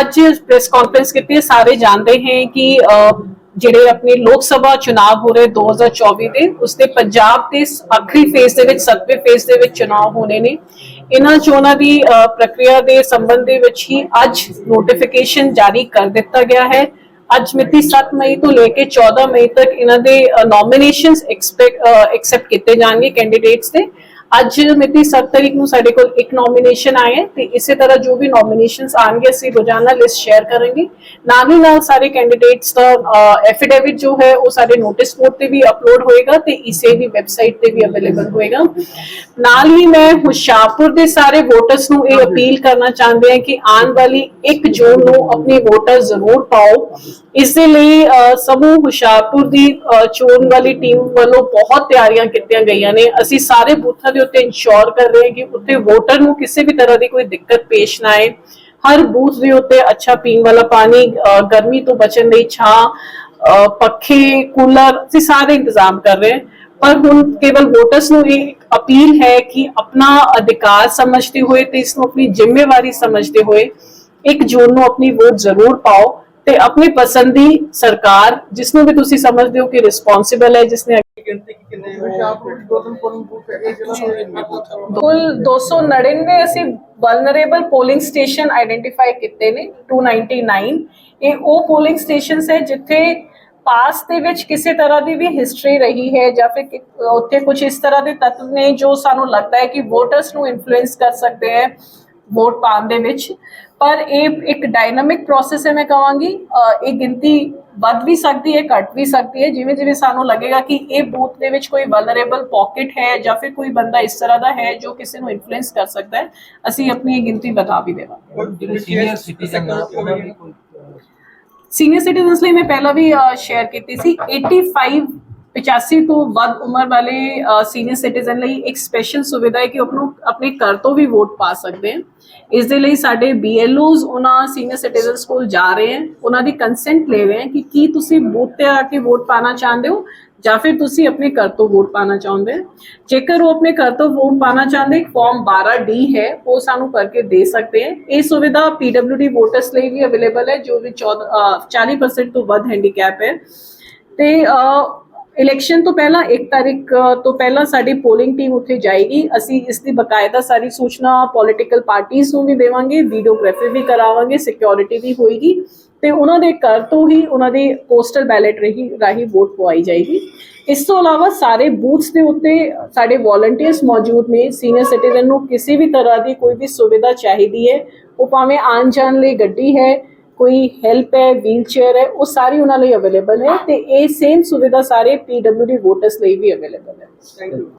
ਅੱਜ press conference ਕੀਤੀ ਸਾਰੇ ਜਾਣਦੇ हैं कि ਜਿਹੜੇ ਆਪਣੇ ਲੋਕ ਸਭਾ ਚੁਣਾਵ ਹੋ ਰਹੇ 2024 ਦੇ ਉਸ ਦੇ ਪੰਜਾਬ ਦੇ ਆਖਰੀ ਫੇਜ਼ ਦੇ ਵਿੱਚ, ਸੱਤਵੇਂ ਫੇਜ਼ ਦੇ ਵਿੱਚ ਚੁਣਾਵ ਹੋਣੇ ਨੇ। ਇਹਨਾਂ ਚੋਣਾਂ ਦੀ ਪ੍ਰਕਿਰਿਆ ਦੇ ਸੰਬੰਧ ਦੇ ਵਿੱਚ ਹੀ ਅੱਜ ਨੋਟੀਫਿਕੇਸ਼ਨ ਜਾਰੀ ਕਰ ਦਿੱਤਾ ਗਿਆ ਹੈ। ਅੱਜ ਮਿਤੀ 7 ਮਈ ਤੋਂ ਲੈ ਕੇ 14 ਮਈ ਤੱਕ ਇਹਨਾਂ ਦੇ ਨੋਮੀਨੇਸ਼ਨਸ ਐਕਸੈਪਟ ਕੀਤੇ ਜਾਣਗੇ ਕੈਂਡੀਡੇਟਸ ਦੇ ਅੱਜ ਮਿਤੀ 7 ਤਰੀਕ ਨੂੰ ਸਾਡੇ ਕੋਲ ਇੱਕ ਨੋਮੀਨੇਸ਼ਨ ਆਏ ਤੇ ਇਸੇ ਤਰ੍ਹਾਂ ਜੋ ਵੀ ਨੋਮੀਨੇਸ਼ਨਸ ਆਣਗੇ ਅਸੀਂ ਰੋਜ਼ਾਨਾ ਲਿਸਟ ਸ਼ੇਅਰ ਕਰਾਂਗੇ। ਨਾਲ ਹੀ ਨਾਲ ਸਾਰੇ ਕੈਂਡੀਡੇਟਸ ਦਾ ਐਫੀਡੇਵਿਟ ਜੋ ਹੈ ਉਹ ਸਾਡੇ ਨੋਟਿਸ ਬੋਰਡ ਤੇ ਵੀ ਅਪਲੋਡ ਹੋਏਗਾ ਤੇ ਇਸੇ ਦੀ ਵੈਬਸਾਈਟ ਤੇ ਵੀ ਅਵੇਲੇਬਲ ਹੋਏਗਾ। ਨਾਲ ਹੀ ਮੈਂ ਹੁਸ਼ਿਆਰਪੁਰ ਦੇ ਸਾਰੇ ਵੋਟਰਸ ਨੂੰ ਇਹ ਅਪੀਲ ਕਰਨਾ ਚਾਹੁੰਦੇ ਹਾਂ ਕਿ ਆਉਣ ਵਾਲੀ 1 ਜੂਨ ਨੂੰ ਆਪਣੀ ਵੋਟਰ ਜ਼ਰੂਰ ਪਾਓ। ਇਸ ਦੇ ਲਈ ਅਹ, ਸਮੂਹ ਹੁਸ਼ਿਆਰਪੁਰ ਦੀ ਅਹ, ਚੋਣ ਵਾਲੀ ਟੀਮ ਵੱਲੋਂ ਬਹੁਤ ਤਿਆਰੀਆਂ ਕੀਤੀਆਂ ਗਈਆਂ ਨੇ। ਅਸੀਂ ਸਾਰੇ ਬੂਥਾਂ ਦੇ ਉੱਤੇ ਇੰਸ਼ੋਰ ਕਰ ਰਹੇ ਹਾਂ ਕਿ ਉੱਥੇ ਵੋਟਰ ਨੂੰ ਕਿਸੇ ਵੀ ਤਰ੍ਹਾਂ ਦੀ ਕੋਈ ਦਿੱਕਤ ਪੇਸ਼ ਨਾ ਆਏ। ਹਰ ਬੂਥ ਦੇ ਉੱਤੇ ਅੱਛਾ ਪੀਣ ਵਾਲਾ ਪਾਣੀ ਗਰਮੀ ਤੋਂ ਬਚਣ ਲਈ ਛਾਂ ਪੱਖੇ, ਕੂਲਰ ਅਸੀਂ ਸਾਰੇ ਇੰਤਜ਼ਾਮ ਕਰ ਰਹੇ ਹਾਂ। ਪਰ ਹੁਣ ਕੇਵਲ ਵੋਟਰਸ ਨੂੰ ਇਹ ਅਪੀਲ ਹੈ ਕਿ ਆਪਣਾ ਅਧਿਕਾਰ ਸਮਝਦੇ ਹੋਏ ਤੇ ਇਸ ਨੂੰ ਆਪਣੀ ਜ਼ਿੰਮੇਵਾਰੀ ਸਮਝਦੇ ਹੋਏ 1 ਜੂਨ ਨੂੰ ਆਪਣੀ ਵੋਟ ਜ਼ਰੂਰ ਪਾਓ ਤੇ ਆਪਣੀ ਪਸੰਦੀ ਸਰਕਾਰ, ਜਿਸ ਨੂੰ ਵੀ ਤੁਸੀਂ ਸਮਝਦੇ ਹੋ ਕਿ ਰਿਸਪੌਂਸਿਬਲ ਹੈ, ਜਿਸ ਨੇ ਕੁੱਲ 299 ਅਸੀਂ ਵਲਨਰੇਬਲ ਪੋਲਿੰਗ ਸਟੇਸ਼ਨ ਆਇਡੈਂਟੀਫਾਈ ਕੀਤੇ ਨੇ 299 ਇਹ ਉਹ ਪੋਲਿੰਗ ਸਟੇਸ਼ਨਸ ਹੈ ਜਿੱਥੇ ਪਾਸ ਦੇ ਵਿੱਚ ਕਿਸੇ ਤਰ੍ਹਾਂ ਦੀ ਵੀ ਹਿਸਟਰੀ ਰਹੀ ਹੈ ਜਾਂ ਫਿਰ ਕਿ- ਉੱਥੇ ਕੁਝ ਇਸ ਤਰ੍ਹਾਂ ਦੇ ਤੱਤਵ ਨੇ ਜੋ ਸਾਨੂੰ ਲੱਗਦਾ ਹੈ ਕਿ ਵੋਟਰਸ ਨੂੰ ਇਨਫਲੂਐਂਸ ਕਰ ਸਕਦੇ ਹੈ। ਵੋਟ ਪਾਉਣ ਦੇ ਵਿੱਚ। ਪਰ ਇਹ ਇੱਕ ਡਾਇਨਾਮਿਕ ਪ੍ਰੋਸੈਸ ਹੈ ਮੈਂ ਕਹਾਂਗੀ। ਇਹ ਗਿਣਤੀ ਵੱਧ ਵੀ ਸਕਦੀ ਹੈ ਘਟ ਵੀ ਸਕਦੀ ਹੈ। ਜਿਵੇਂ ਜਿਵੇਂ ਸਾਨੂੰ ਲੱਗੇਗਾ ਕਿ ਇਹ ਬੂਥ ਦੇ ਵਿੱਚ ਕੋਈ ਵਲਨਰੇਬਲ ਪਾਕਟ ਹੈ ਜਾਂ ਫਿਰ ਕੋਈ ਬੰਦਾ ਇਸ ਤਰ੍ਹਾਂ ਦਾ ਹੈ ਜੋ ਕਿਸੇ ਨੂੰ ਇਨਫਲੂਐਂਸ ਕਰ ਸਕਦਾ ਹੈ ਅਸੀਂ ਆਪਣੀ ਇਹ ਗਿਣਤੀ ਵਧਾ ਵੀ ਦੇਵਾਂਗੇ। ਜਿਹੜੇ ਸੀਨੀਅਰ ਸਿਟੀਜ਼ਨ ਸੀਨੀਅਰ ਸਿਟੀਜ਼ਨਸ ਲਈ ਮੈਂ ਪਹਿਲਾਂ ਵੀ ਸ਼ੇਅਰ ਕੀਤੀ ਸੀ 85 85 ਤੋਂ ਵੱਧ ਉਮਰ ਵਾਲੇ ਸੀਨੀਅਰ ਸਿਟੀਜ਼ਨ ਲਈ ਇੱਕ ਸਪੈਸ਼ਲ ਸੁਵਿਧਾ ਹੈ ਕਿ ਉਹ ਆਪਣੋ, ਆਪਣੇ ਘਰ ਤੋਂ ਵੀ ਵੋਟ ਪਾ ਸਕਦੇ ਹਨ ਇਸ ਦੇ ਲਈ ਸਾਡੇ BLOs ਉਹਨਾਂ ਸੀਨੀਅਰ ਸਿਟੀਜ਼ਨਸ ਕੋਲ ਜਾ ਰਹੇ ਹਨ ਉਹਨਾਂ ਦੀ ਕੰਸੈਂਟ ਲੈ ਰਹੇ ਹਨ ਕਿ ਕੀ ਤੁਸੀਂ ਬੂਥ ਤੇ ਆ ਕੇ ਵੋਟ ਪਾਣਾ ਚਾਹੁੰਦੇ ਹੋ ਜਾਂ ਫਿਰ ਤੁਸੀਂ ਆਪਣੇ ਘਰ ਤੋਂ ਵੋਟ ਪਾਣਾ ਚਾਹੁੰਦੇ ਹੋ। ਜੇਕਰ ਉਹ ਆਪਣੇ ਘਰ ਤੋਂ ਵੋਟ ਪਾਣਾ ਚਾਹੁੰਦੇ ਫਾਰਮ 12D ਹੈ, ਉਹ ਸਾਨੂੰ ਕਰਕੇ ਦੇ ਸਕਦੇ ਹੈ। ਇਹ ਸੁਵਿਧਾ PWD ਵੋਟਰਸ ਲਈ ਵੀ ਅਵੇਲੇਬਲ ਹੈ, ਜੋ ਵੀ 14 ਅਹ 40% ਤੋਂ ਵੱਧ ਹੈਂਡੀਕੈਪ ਹੈ। ਤੇ ਇਲੈਕਸ਼ਨ ਤੋਂ ਪਹਿਲਾਂ 1 ਤਾਰੀਖ ਤੋਂ ਪਹਿਲਾਂ ਸਾਡੀ ਪੋਲਿੰਗ ਟੀਮ ਉੱਥੇ ਜਾਏਗੀ। ਅਸੀਂ ਇਸ ਦੀ ਬਕਾਇਦਾ ਸਾਰੀ ਸੂਚਨਾ ਪੋਲੀਟੀਕਲ ਪਾਰਟੀਆਂ ਨੂੰ ਵੀ ਦੇਵਾਂਗੇ ਵੀਡੀਓਗ੍ਰਾਫੀ ਵੀ ਕਰਾਵਾਂਗੇ ਸਿਕਿਉਰਿਟੀ ਵੀ ਹੋਏਗੀ। ਤੇ ਉਹਨਾਂ ਦੇ ਘਰ ਤੋਂ ਹੀ ਉਹਨਾਂ ਦੀ ਪੋਸਟਲ ਬੈਲਟ ਰਹੀ, ਰਾਹੀਂ ਵੋਟ ਪਵਾਈ ਜਾਏਗੀ। ਇਸ ਤੋਂ ਇਲਾਵਾ ਸਾਰੇ ਬੂਥਸ ਦੇ ਉੱਤੇ ਸਾਡੇ ਵੋਲੰਟੀਅਰਸ ਮੌਜੂਦ ਨੇ ਸੀਨੀਅਰ ਸਿਟੀਜ਼ਨ ਨੂੰ ਕਿਸੇ ਵੀ ਤਰ੍ਹਾਂ ਦੀ ਕੋਈ ਵੀ ਸੁਵਿਧਾ ਚਾਹੀਦੀ ਹੈ, ਉਹ ਭਾਵੇਂ ਆਉਣ ਜਾਣ ਲਈ ਗੱਡੀ ਹੈ ਕੋਈ ਹੈਲਪ ਹੈ ਵੀਲਚੇਅਰ ਹੈ, ਉਹ ਸਾਰੀ ਉਹਨਾਂ ਲਈ ਅਵੇਲੇਬਲ ਹੈ ਤੇ ਇਹ ਸੇਮ ਸੁਵਿਧਾ ਸਾਰੇ ਪੀਡਬਲਯੂਡੀ ਵੋਟਰਸ ਲਈ ਵੀ ਅਵੇਲੇਬਲ ਹੈ। Thank you